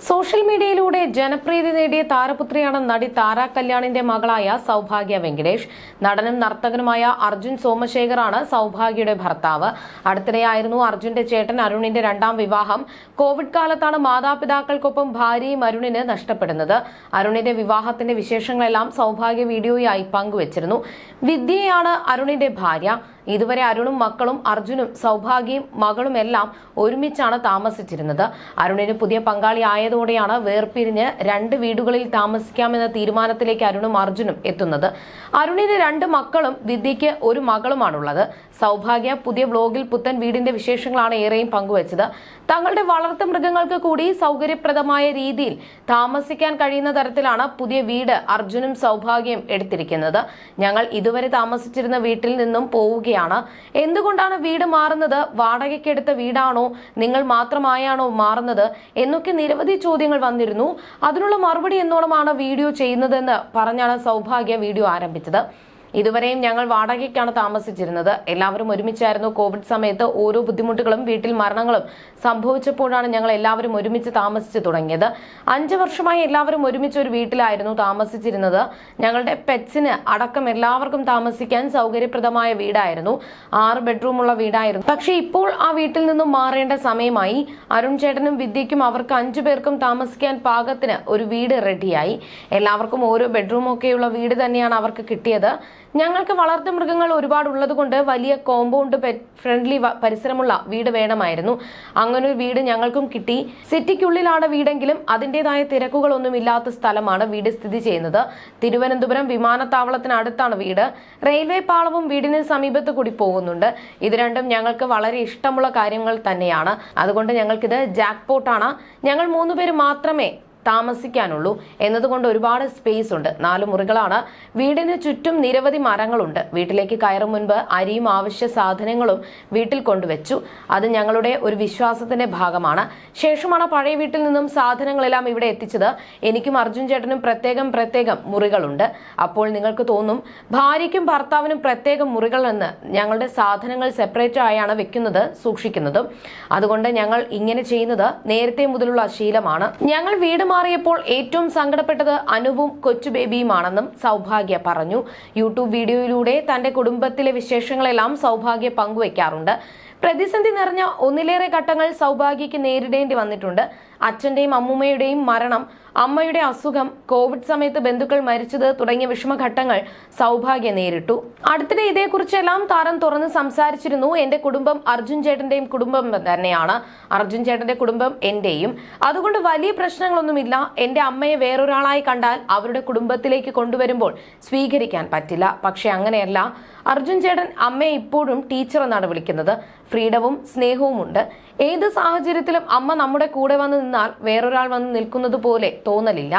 Social മീഡിയയിലൂടെ ജനപ്രീതി നേടിയ താരപുത്രിയാണ് നടി താര കല്യാണിന്റെ മകളായ സൗഭാഗ്യ വെങ്കടേഷ്. നടനും നർത്തകനുമായ അർജുൻ സോമശേഖറാണ് സൗഭാഗ്യയുടെ ഭർത്താവ്. അടുത്തിടെയായിരുന്നു അർജുന്റെ ചേട്ടൻ അരുണിന്റെ രണ്ടാം വിവാഹം. കോവിഡ് കാലത്താണ് മാതാപിതാക്കൾക്കൊപ്പം ഭാര്യയും അരുണിന് നഷ്ടപ്പെടുന്നത്. അരുണിന്റെ വിവാഹത്തിന്റെ വിശേഷങ്ങളെല്ലാം സൗഭാഗ്യ വീഡിയോയായി പങ്കുവച്ചിരുന്നു. വിദ്യയാണ് അരുണിന്റെ ഭാര്യ. ഇതുവരെ അരുണും മക്കളും അർജുനും സൗഭാഗ്യയും മകളുമെല്ലാം ഒരുമിച്ചാണ് താമസിച്ചിരുന്നത്. അരുണിന് പുതിയ പങ്കാളി ആയതോടെയാണ് വേർപിരിഞ്ഞ് രണ്ട് വീടുകളിൽ താമസിക്കാമെന്ന തീരുമാനത്തിലേക്ക് അരുണും അർജുനും എത്തുന്നത്. അരുണിന് രണ്ട് മക്കളും വിദ്യയ്ക്ക് ഒരു മകളുമാണുള്ളത്. സൗഭാഗ്യ പുതിയ ബ്ലോഗിൽ പുത്തൻ വീടിന്റെ വിശേഷങ്ങളാണ് ഏറെയും പങ്കുവച്ചത്. തങ്ങളുടെ വളർത്തു മൃഗങ്ങൾക്ക് കൂടി സൗകര്യപ്രദമായ രീതിയിൽ താമസിക്കാൻ കഴിയുന്ന തരത്തിലാണ് പുതിയ വീട് അർജുനും സൗഭാഗ്യം എടുത്തിരിക്കുന്നത്. ഞങ്ങൾ ഇതുവരെ താമസിച്ചിരുന്ന വീട്ടിൽ നിന്നും പോവുകയാണ്. എന്തുകൊണ്ടാണ് വീട് മാറുന്നത്? വാടകയ്ക്കെടുത്ത വീടാണോ? നിങ്ങൾ മാത്രമായാണോ മാറുന്നത്? എന്നൊക്കെ നിരവധി ചോദ്യങ്ങൾ വന്നിരുന്നു. അതിനുള്ള മറുപടി എന്നോണമാണ് വീഡിയോ ചെയ്യുന്നതെന്ന് പറഞ്ഞാണ് സൗഭാഗ്യ വീഡിയോ ആരംഭിച്ചത്. ഇതുവരെയും ഞങ്ങൾ വാടകയ്ക്കാണ് താമസിച്ചിരുന്നത്. എല്ലാവരും ഒരുമിച്ചായിരുന്നു കോവിഡ് സമയത്ത് ഓരോ ബുദ്ധിമുട്ടുകളും വീട്ടിൽ മരണങ്ങളും സംഭവിച്ചപ്പോഴാണ് ഞങ്ങൾ എല്ലാവരും ഒരുമിച്ച് താമസിച്ചു തുടങ്ങിയത്. അഞ്ചു വർഷമായി എല്ലാവരും ഒരുമിച്ച് ഒരു വീട്ടിലായിരുന്നു താമസിച്ചിരുന്നത്. ഞങ്ങളുടെ പെറ്റ്സിന് അടക്കം എല്ലാവർക്കും താമസിക്കാൻ സൗകര്യപ്രദമായ വീടായിരുന്നു. ആറ് ബെഡ്റൂം ഉള്ള വീടായിരുന്നു. പക്ഷേ ഇപ്പോൾ ആ വീട്ടിൽ നിന്നും മാറേണ്ട സമയമായി. അരുൺ ചേട്ടനും വിദ്യയ്ക്കും അവർക്ക് അഞ്ചു പേർക്കും താമസിക്കാൻ പാകത്തിന് ഒരു വീട് റെഡിയായി എല്ലാവർക്കും ഓരോ ബെഡ്റൂമൊക്കെയുള്ള വീട് തന്നെയാണ് അവർക്ക് കിട്ടിയത്. ഞങ്ങൾക്ക് വളർത്തു മൃഗങ്ങൾ ഒരുപാട് ഉള്ളതുകൊണ്ട് വലിയ കോമ്പൗണ്ട് ഫ്രണ്ട്ലി പരിസരമുള്ള വീട് വേണമായിരുന്നു. അങ്ങനെ ഒരു വീട് ഞങ്ങൾക്കും കിട്ടി. സിറ്റിക്കുള്ളിലാണ് വീടെങ്കിലും അതിന്റെതായ തിരക്കുകളൊന്നും ഇല്ലാത്ത സ്ഥലമാണ് വീട് സ്ഥിതി ചെയ്യുന്നത്. തിരുവനന്തപുരം വിമാനത്താവളത്തിനടുത്താണ് വീട്. റെയിൽവേ പാളവും വീടിന് സമീപത്ത് കൂടി പോകുന്നുണ്ട്. ഇത് രണ്ടും ഞങ്ങൾക്ക് വളരെ ഇഷ്ടമുള്ള കാര്യങ്ങൾ തന്നെയാണ്. അതുകൊണ്ട് ഞങ്ങൾക്കിത് ജാക്ക്പോട്ടാണ്. ഞങ്ങൾ മൂന്നുപേര് മാത്രമേ താമസിക്കാനുള്ളൂ. എന്നതുകൊണ്ട് ഒരുപാട് സ്പേസ് ഉണ്ട്. നാല് മുറികളാണ്. വീടിന് ചുറ്റും നിരവധി മരങ്ങളുണ്ട്. വീട്ടിലേക്ക് കയറും മുൻപ് അരിയും ആവശ്യ സാധനങ്ങളും വീട്ടിൽ കൊണ്ടുവച്ചു. അത് ഞങ്ങളുടെ ഒരു വിശ്വാസത്തിന്റെ ഭാഗമാണ്. ശേഷമാണ് പഴയ വീട്ടിൽ നിന്നും സാധനങ്ങളെല്ലാം ഇവിടെ എത്തിച്ചത്. എനിക്കും അർജുൻ ചേട്ടനും പ്രത്യേകം പ്രത്യേകം മുറികളുണ്ട്. അപ്പോൾ നിങ്ങൾക്ക് തോന്നും ഭാര്യയ്ക്കും ഭർത്താവിനും പ്രത്യേകം മുറികൾ എന്ന് ഞങ്ങളുടെ സാധനങ്ങൾ സെപ്പറേറ്റ് ആയാണ് വെക്കുന്നത് സൂക്ഷിക്കുന്നതും. അതുകൊണ്ട് ഞങ്ങൾ ഇങ്ങനെ ചെയ്യുന്നത് നേരത്തെ മുതലുള്ള ശീലമാണ്. ഞങ്ങൾ വീട് മാറിയപ്പോൾ ഏറ്റവും സങ്കടപ്പെട്ടത് അനുവും കൊച്ചു ബേബിയുമാണെന്നും സൗഭാഗ്യ പറഞ്ഞു. യൂട്യൂബ് വീഡിയോയിലൂടെ തന്റെ കുടുംബത്തിലെ വിശേഷങ്ങളെല്ലാം സൗഭാഗ്യ പങ്കുവയ്ക്കാറുണ്ട് പ്രതിസന്ധി നിറഞ്ഞ ഒന്നിലേറെ ഘട്ടങ്ങൾ സൗഭാഗ്യയ്ക്ക് നേരിടേണ്ടി വന്നിട്ടുണ്ട്. അച്ഛന്റെയും അമ്മൂമ്മയുടെയും മരണം അമ്മയുടെ അസുഖം കോവിഡ് സമയത്ത് ബന്ധുക്കൾ മരിച്ചത് തുടങ്ങിയ വിഷമഘട്ടങ്ങൾ സൗഭാഗ്യ നേരിട്ടു. അടുത്തിടെ ഇതേക്കുറിച്ചെല്ലാം താരം തുറന്ന് സംസാരിച്ചിരുന്നു. എന്റെ കുടുംബം അർജുൻ ചേട്ടന്റെയും കുടുംബം തന്നെയാണ്. അർജുൻ ചേട്ടന്റെ കുടുംബം എന്റെയും. അതുകൊണ്ട് വലിയ പ്രശ്നങ്ങളൊന്നുമില്ല. എന്റെ അമ്മയെ വേറൊരാളായി കണ്ടാൽ അവരുടെ കുടുംബത്തിലേക്ക് കൊണ്ടുവരുമ്പോൾ സ്വീകരിക്കാൻ പറ്റില്ല. പക്ഷെ അങ്ങനെയല്ല. അർജുൻ ചേട്ടൻ അമ്മയെ ഇപ്പോഴും ടീച്ചർ എന്നാണ് വിളിക്കുന്നത്. ഫ്രീഡവും സ്നേഹവും ഉണ്ട് ഏത് സാഹചര്യത്തിലും അമ്മ നമ്മുടെ കൂടെ വന്ന് നിന്നാൽ വേറൊരാൾ വന്ന് നിൽക്കുന്നത് പോലെ തോന്നലില്ല.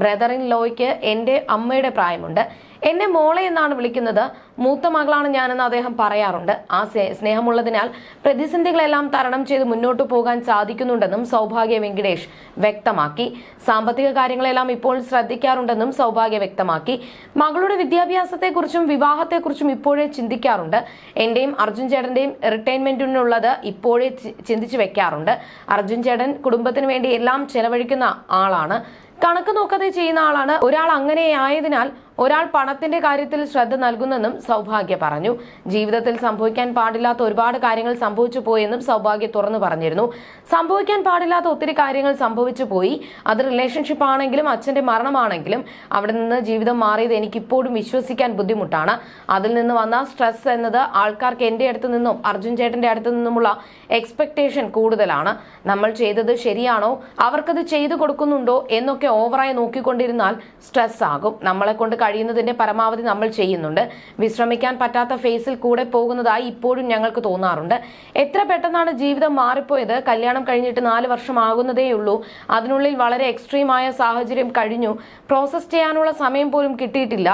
ബ്രദർ ഇൻ ലോയ്ക്ക് എന്റെ അമ്മയുടെ പ്രായമുണ്ട്. എന്നെ മോളെ എന്നാണ് വിളിക്കുന്നത്. മൂത്ത മകളാണ് ഞാനെന്ന് അദ്ദേഹം പറയാറുണ്ട്. ആ സ്നേ- സ്നേഹമുള്ളതിനാൽ പ്രതിസന്ധികളെല്ലാം തരണം ചെയ്ത് മുന്നോട്ട് പോകാൻ സാധിക്കുന്നുണ്ടെന്നും സൗഭാഗ്യ വെങ്കിടേഷ് വ്യക്തമാക്കി. സാമ്പത്തിക കാര്യങ്ങളെല്ലാം ഇപ്പോൾ ശ്രദ്ധിക്കാറുണ്ടെന്നും സൗഭാഗ്യ വ്യക്തമാക്കി. മകളുടെ വിദ്യാഭ്യാസത്തെക്കുറിച്ചും വിവാഹത്തെക്കുറിച്ചും ഇപ്പോഴേ ചിന്തിക്കാറുണ്ട്. എന്റെയും അർജുൻ ചേട്ടന്റെയും റിട്ടയർമെന്റിനുള്ളത് ഇപ്പോഴേ ചിന്തിച്ചു വെക്കാറുണ്ട്. അർജുൻ ചേട്ടൻ കുടുംബത്തിന് വേണ്ടി എല്ലാം ചെലവഴിക്കുന്ന ആളാണ്. കണക്ക് നോക്കാതെ ചെയ്യുന്ന ആളാണ്. ഒരാൾ അങ്ങനെ ആയതിനാൽ ഒരാൾ പണത്തിന്റെ കാര്യത്തിൽ ശ്രദ്ധ നൽകുന്നെന്നും സൗഭാഗ്യ പറഞ്ഞു. ജീവിതത്തിൽ സംഭവിക്കാൻ പാടില്ലാത്ത ഒരുപാട് കാര്യങ്ങൾ സംഭവിച്ചു പോയെന്നും സൗഭാഗ്യ തുറന്നു പറഞ്ഞിരുന്നു. സംഭവിക്കാൻ പാടില്ലാത്ത ഒത്തിരി കാര്യങ്ങൾ സംഭവിച്ചു പോയി. അത് റിലേഷൻഷിപ്പ് ആണെങ്കിലും അച്ഛന്റെ മരണമാണെങ്കിലും അവിടെ നിന്ന് ജീവിതം മാറിയത് എനിക്കിപ്പോഴും വിശ്വസിക്കാൻ ബുദ്ധിമുട്ടാണ്. അതിൽ നിന്ന് വന്ന സ്ട്രെസ് എന്നത് ആൾക്കാർക്ക് എന്റെ അടുത്ത് നിന്നും അർജുൻ ചേട്ടന്റെ അടുത്ത് നിന്നുമുള്ള എക്സ്പെക്ടേഷൻ കൂടുതലാണ്. നമ്മൾ ചെയ്തത് ശരിയാണോ? അവർക്കത് ചെയ്തു കൊടുക്കുന്നുണ്ടോ? എന്നൊക്കെ ഓവറായി നോക്കിക്കൊണ്ടിരുന്നാൽ സ്ട്രെസ് ആകും. നമ്മളെ കൊണ്ട് കഴിയുന്നതിന്റെ പരമാവധി നമ്മൾ ചെയ്യുന്നുണ്ട്. വിശ്രമിക്കാൻ പറ്റാത്ത ഫേസിൽ കൂടെ പോകുന്നതായി ഇപ്പോഴും ഞങ്ങൾക്ക് തോന്നാറുണ്ട്. എത്ര പെട്ടെന്നാണ് ജീവിതം മാറിപ്പോയത്? കല്യാണം കഴിഞ്ഞിട്ട് നാല് വർഷം ആകുന്നതേയുള്ളൂ അതിനുള്ളിൽ വളരെ എക്സ്ട്രീമായ സാഹചര്യം കഴിഞ്ഞു. പ്രോസസ് ചെയ്യാനുള്ള സമയം പോലും കിട്ടിയിട്ടില്ല.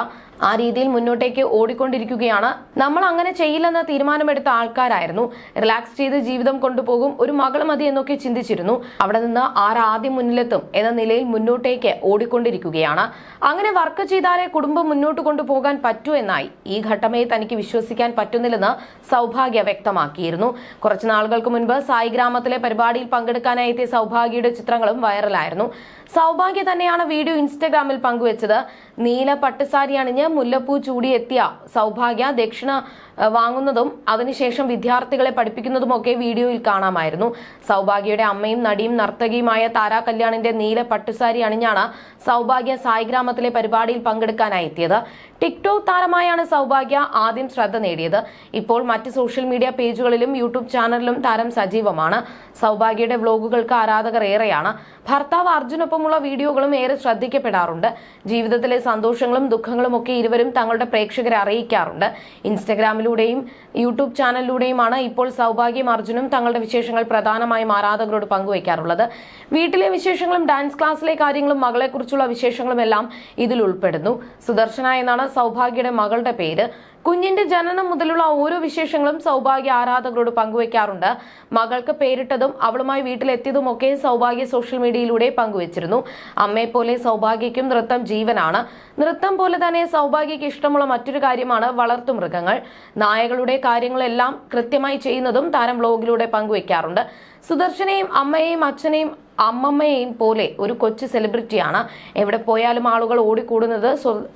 ആ രീതിയിൽ മുന്നോട്ടേക്ക് ഓടിക്കൊണ്ടിരിക്കുകയാണ്. നമ്മൾ അങ്ങനെ ചെയ്യില്ലെന്ന തീരുമാനമെടുത്ത ആൾക്കാരായിരുന്നു. റിലാക്സ് ചെയ്ത് ജീവിതം കൊണ്ടുപോകും ഒരു മകൾ മതി എന്നൊക്കെ ചിന്തിച്ചിരുന്നു. അവിടെ നിന്ന് ആരാദ്യം മുന്നിലെത്തും എന്ന നിലയിൽ മുന്നോട്ടേക്ക് ഓടിക്കൊണ്ടിരിക്കുകയാണ്. അങ്ങനെ വർക്ക് ചെയ്താലേ കുടുംബം മുന്നോട്ട് കൊണ്ടുപോകാൻ പറ്റൂ എന്നായി. ഈ ഘട്ടമേ തനിക്ക് വിശ്വസിക്കാൻ പറ്റുന്നില്ലെന്ന് സൗഭാഗ്യ വ്യക്തമാക്കിയിരുന്നു. കുറച്ചു നാളുകൾക്ക് മുൻപ് സായി ഗ്രാമത്തിലെ പരിപാടിയിൽ പങ്കെടുക്കാനായി എത്തിയ സൗഭാഗ്യയുടെ ചിത്രങ്ങളും വൈറലായിരുന്നു. സൗഭാഗ്യ തന്നെയാണ് വീഡിയോ ഇൻസ്റ്റഗ്രാമിൽ പങ്കുവച്ചത്. നീല പട്ടുസാരി അണിഞ്ഞ് മുല്ലപ്പൂ ചൂടി എത്തിയ സൗഭാഗ്യ ദക്ഷിണ വാങ്ങുന്നതും അതിനുശേഷം വിദ്യാർത്ഥികളെ പഠിപ്പിക്കുന്നതുമൊക്കെ വീഡിയോയിൽ കാണാമായിരുന്നു. സൗഭാഗ്യയുടെ അമ്മയും നടിയും നർത്തകിയുമായ താരാ കല്യാണിന്റെ നീല പട്ടുസാരി അണിഞ്ഞാണ് സൗഭാഗ്യ സായിഗ്രാമത്തിലെ പരിപാടിയിൽ പങ്കെടുക്കാനായി എത്തിയത്. ടിക്ടോക്ക് താരമായാണ് സൗഭാഗ്യ ആദ്യം ശ്രദ്ധ നേടിയത്. ഇപ്പോൾ മറ്റ് സോഷ്യൽ മീഡിയ പേജുകളിലും യൂട്യൂബ് ചാനലിലും താരം സജീവമാണ്. സൗഭാഗ്യയുടെ വ്ലോഗുകൾക്ക് ആരാധകർ ഏറെയാണ്. ഭർത്താവ് അർജുനൊപ്പമുള്ള വീഡിയോകളും ഏറെ ശ്രദ്ധിക്കപ്പെടാറുണ്ട്. ജീവിതത്തിലെ സന്തോഷങ്ങളും ദുഃഖങ്ങളും ഒക്കെ ഇരുവരും തങ്ങളുടെ പ്രേക്ഷകരെ അറിയിക്കാറുണ്ട്. ഇൻസ്റ്റഗ്രാമിലൂടെയും യൂട്യൂബ് ചാനലിലൂടെയുമാണ് ഇപ്പോൾ സൗഭാഗ്യം അർജുനും തങ്ങളുടെ വിശേഷങ്ങൾ പ്രധാനമായും ആരാധകരോട് പങ്കുവയ്ക്കാറുള്ളത്. വീട്ടിലെ വിശേഷങ്ങളും ഡാൻസ് ക്ലാസ്സിലെ കാര്യങ്ങളും മകളെക്കുറിച്ചുള്ള വിശേഷങ്ങളും എല്ലാം ഇതിൽ ഉൾപ്പെടുന്നു. സുദർശന എന്നാണ് സൗഭാഗ്യയുടെ മകളുടെ പേര്. കുഞ്ഞിന്റെ ജനനം മുതലുള്ള ഓരോ വിശേഷങ്ങളും സൗഭാഗ്യ ആരാധകരോട് പങ്കുവയ്ക്കാറുണ്ട് മകൾക്ക് പേരിട്ടതും അവളുമായി വീട്ടിലെത്തിയതും ഒക്കെ സൗഭാഗ്യ സോഷ്യൽ മീഡിയയിലൂടെ പങ്കുവച്ചിരുന്നു. അമ്മയെ പോലെ സൗഭാഗ്യയ്ക്കും നൃത്തം ജീവനാണ്. നൃത്തം പോലെ തന്നെ സൗഭാഗ്യയ്ക്ക് ഇഷ്ടമുള്ള മറ്റൊരു കാര്യമാണ് വളർത്തു മൃഗങ്ങൾ. നായകളുടെ കാര്യങ്ങളെല്ലാം കൃത്യമായി ചെയ്യുന്നതും താരം വ്ലോഗിലൂടെ പങ്കുവയ്ക്കാറുണ്ട് സുദർശനെയും അമ്മയെയും അച്ഛനെയും അമ്മമ്മയെയും പോലെ ഒരു കൊച്ചു സെലിബ്രിറ്റിയാണ്. എവിടെ പോയാലും ആളുകൾ ഓടിക്കൂടുന്നത്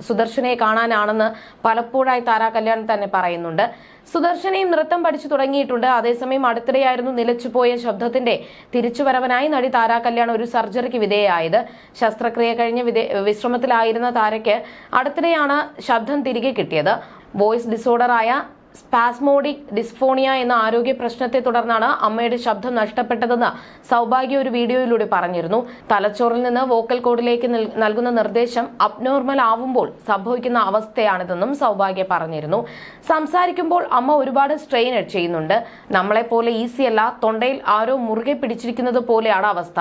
സുദർശനെ കാണാനാണെന്ന് പലപ്പോഴായി താരാ കല്യാൺ തന്നെ പറയുന്നുണ്ട്. സുദർശനയും നൃത്തം പഠിച്ചു തുടങ്ങിയിട്ടുണ്ട്. അതേസമയം അടുത്തിടെയായിരുന്നു നിലച്ചുപോയ ശബ്ദത്തിന്റെ തിരിച്ചുവരവനായി നടി താരാ കല്യാൺ ഒരു സർജറിക്ക് വിധേയായത് ശസ്ത്രക്രിയ കഴിഞ്ഞ് വിശ്രമത്തിലായിരുന്ന താരയ്ക്ക് അടുത്തിടെയാണ് ശബ്ദം തിരികെ കിട്ടിയത്. വോയിസ് ഡിസോർഡറായ സ്പാസ്മോഡിക് ഡിസ്ഫോണിയ എന്ന ആരോഗ്യ പ്രശ്നത്തെ തുടർന്നാണ് അമ്മയുടെ ശബ്ദം നഷ്ടപ്പെട്ടതെന്ന് സൗഭാഗ്യ ഒരു വീഡിയോയിലൂടെ പറഞ്ഞിരുന്നു. തലച്ചോറിൽ നിന്ന് വോക്കൽ കോഡിലേക്ക് നൽകുന്ന നിർദ്ദേശം അബ്നോർമൽ ആവുമ്പോൾ സംഭവിക്കുന്ന അവസ്ഥയാണിതെന്നും സൗഭാഗ്യ പറഞ്ഞിരുന്നു. സംസാരിക്കുമ്പോൾ അമ്മ ഒരുപാട് സ്ട്രെയിൻ ചെയ്യുന്നുണ്ട്. നമ്മളെപ്പോലെ ഈസി അല്ല തൊണ്ടയിൽ ആരോ മുറുകെ പിടിച്ചിരിക്കുന്നത് പോലെയാണ് അവസ്ഥ.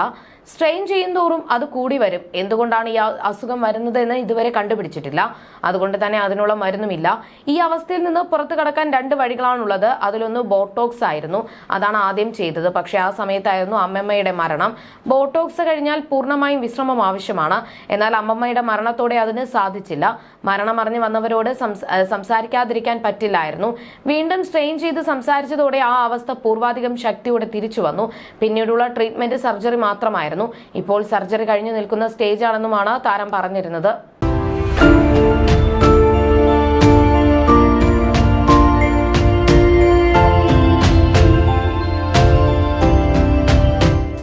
സ്ട്രെയിൻ ചെയ്യുന്തോറും അത് കൂടി വരും. എന്തുകൊണ്ടാണ് ഈ അസുഖം വരുന്നതെന്ന് ഇതുവരെ കണ്ടുപിടിച്ചിട്ടില്ല. അതുകൊണ്ട് തന്നെ അതിനുള്ള മരുന്നുമില്ല. ഈ അവസ്ഥയിൽ നിന്ന് പുറത്തു കടക്കാൻ രണ്ട് വഴികളാണുള്ളത്. അതിലൊന്ന് ബോട്ടോക്സ് ആയിരുന്നു. അതാണ് ആദ്യം ചെയ്തത്. പക്ഷെ ആ സമയത്തായിരുന്നു അമ്മമ്മയുടെ മരണം. ബോട്ടോക്സ് കഴിഞ്ഞാൽ പൂർണമായും വിശ്രമം ആവശ്യമാണ്. എന്നാൽ അമ്മമ്മയുടെ മരണത്തോടെ അതിന് സാധിച്ചില്ല. മരണം അറിഞ്ഞു വന്നവരോട് സംസാരിക്കാതിരിക്കാൻ പറ്റില്ലായിരുന്നു. വീണ്ടും സ്ട്രെയിൻ ചെയ്ത് സംസാരിച്ചതോടെ ആ അവസ്ഥ പൂർവാധികം ശക്തിയോടെ തിരിച്ചു വന്നു. പിന്നീടുള്ള ട്രീറ്റ്മെന്റ് സർജറി മാത്രമായിരുന്നു. ഇപ്പോൾ സർജറി കഴിഞ്ഞു നിൽക്കുന്ന സ്റ്റേജ് ആണെന്നുമാണ് താരം പറഞ്ഞിരുന്നത്.